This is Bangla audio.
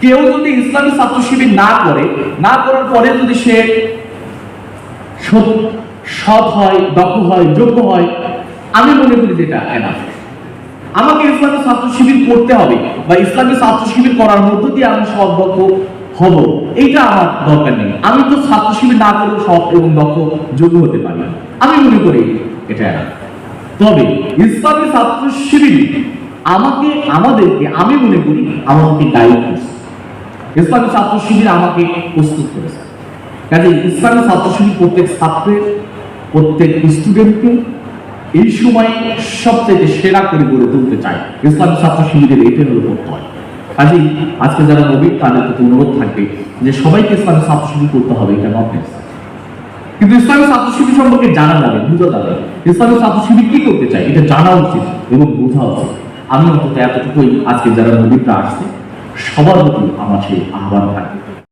কেউ যদি ইসলামী ছাত্র শিবির না করে, না করার পরে যদি সে সৎ- হয়, দক্ষ হয়, যোগ্য হয়, আমি মনে করি যেটা এনা আমাকে ইসলামী ছাত্র শিবির করতে হবে বা ইসলামী ছাত্র শিবির করার মধ্য দিয়ে আমি সৎ দক্ষ হব, এইটা আমার দরকার নেই। আমি তো ছাত্র শিবির না করেও সৎ এবং দক্ষ, যোগ্য হতে পারি। আমি মনে করি এটা এনা তবে ইসলামী ছাত্র শিবির আমাকে, আমাদেরকে, আমি মনে করি আমাকে গাইড করছে। ইসলামী ছাত্র শিবির আমাকে প্রস্তুত করেছে। কাজে ইসলামী ছাত্র শিবির প্রত্যেক ছাত্রের, প্রত্যেক স্টুডেন্টকে এই সময়ে সবচেয়ে সেরা করে গড়ে তুলতে চাই। ইসলামী ছাত্র শিবিরের এটাই হলো প্রত্যয় কাজেই আজকে যারা নবীন, তাদের প্রতি অনুরোধ থাকবে যে সবাইকে ইসলামী ছাত্র শিবির করতে হবে, এটা নট কিন্তু ইসলামী ছাত্র শিবির সম্পর্কে জানা যাবে, বোঝা যাবে। ইসলামী ছাত্র শিবির কি করতে চাই এটা জানা উচিত এবং বোঝা উচিত। আমি অন্তত এতটুকুই আজকে যারা নবীনরা আসছে সবার প্রতি আমার সেই আহ্বান থাকবে।